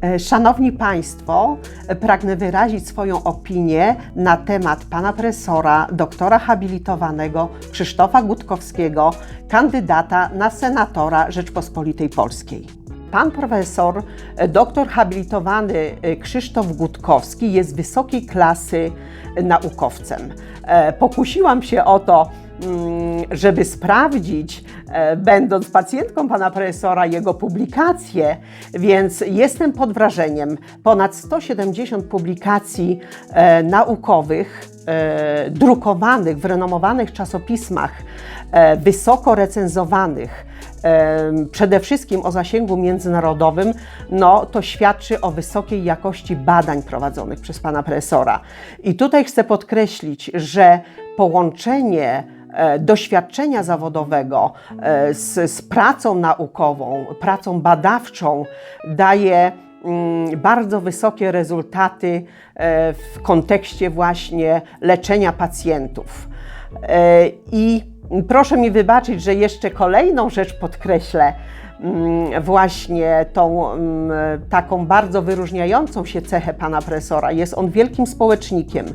E, Szanowni Państwo, pragnę wyrazić swoją opinię na temat pana profesora, doktora habilitowanego Krzysztofa Gutkowskiego, kandydata na senatora Rzeczpospolitej Polskiej. Pan profesor, e, doktor habilitowany e, Krzysztof Gutkowski jest wysokiej klasy naukowcem. Pokusiłam się o to, mm, żeby sprawdzić, będąc pacjentką pana profesora, jego publikacje, więc jestem pod wrażeniem. Ponad 170 publikacji e, naukowych, e, drukowanych w renomowanych czasopismach, e, wysoko recenzowanych, e, przede wszystkim o zasięgu międzynarodowym, no to świadczy o wysokiej jakości badań prowadzonych przez pana profesora. I tutaj chcę podkreślić, że połączenie e, doświadczenia zawodowego e, z, z pracą naukową, pracą badawczą daje mm, bardzo wysokie rezultaty e, w kontekście właśnie leczenia pacjentów. E, I proszę mi wybaczyć, że jeszcze kolejną rzecz podkreślę, mm, właśnie tą mm, taką bardzo wyróżniającą się cechę pana profesora. Jest on wielkim społecznikiem.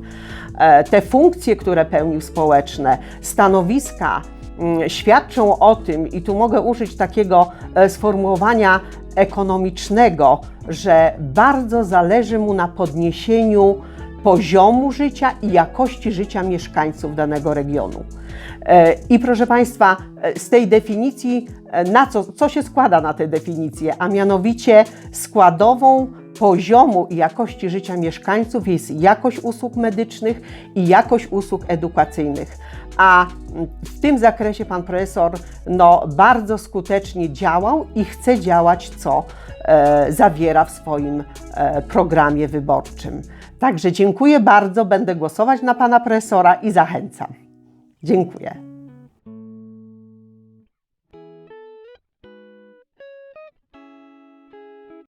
E, Te funkcje, które pełnił społeczne, stanowiska mm, świadczą o tym, i tu mogę użyć takiego e, sformułowania ekonomicznego, że bardzo zależy mu na podniesieniu poziomu życia i jakości życia mieszkańców danego regionu. E, I proszę Państwa, e, z tej definicji, e, na co, co się składa na tę definicję, a mianowicie składową poziomu i jakości życia mieszkańców jest jakość usług medycznych i jakość usług edukacyjnych. A w tym zakresie pan profesor no, bardzo skutecznie działał i chce działać, co e, zawiera w swoim e, programie wyborczym. Także dziękuję bardzo, będę głosować na pana profesora i zachęcam. Dziękuję.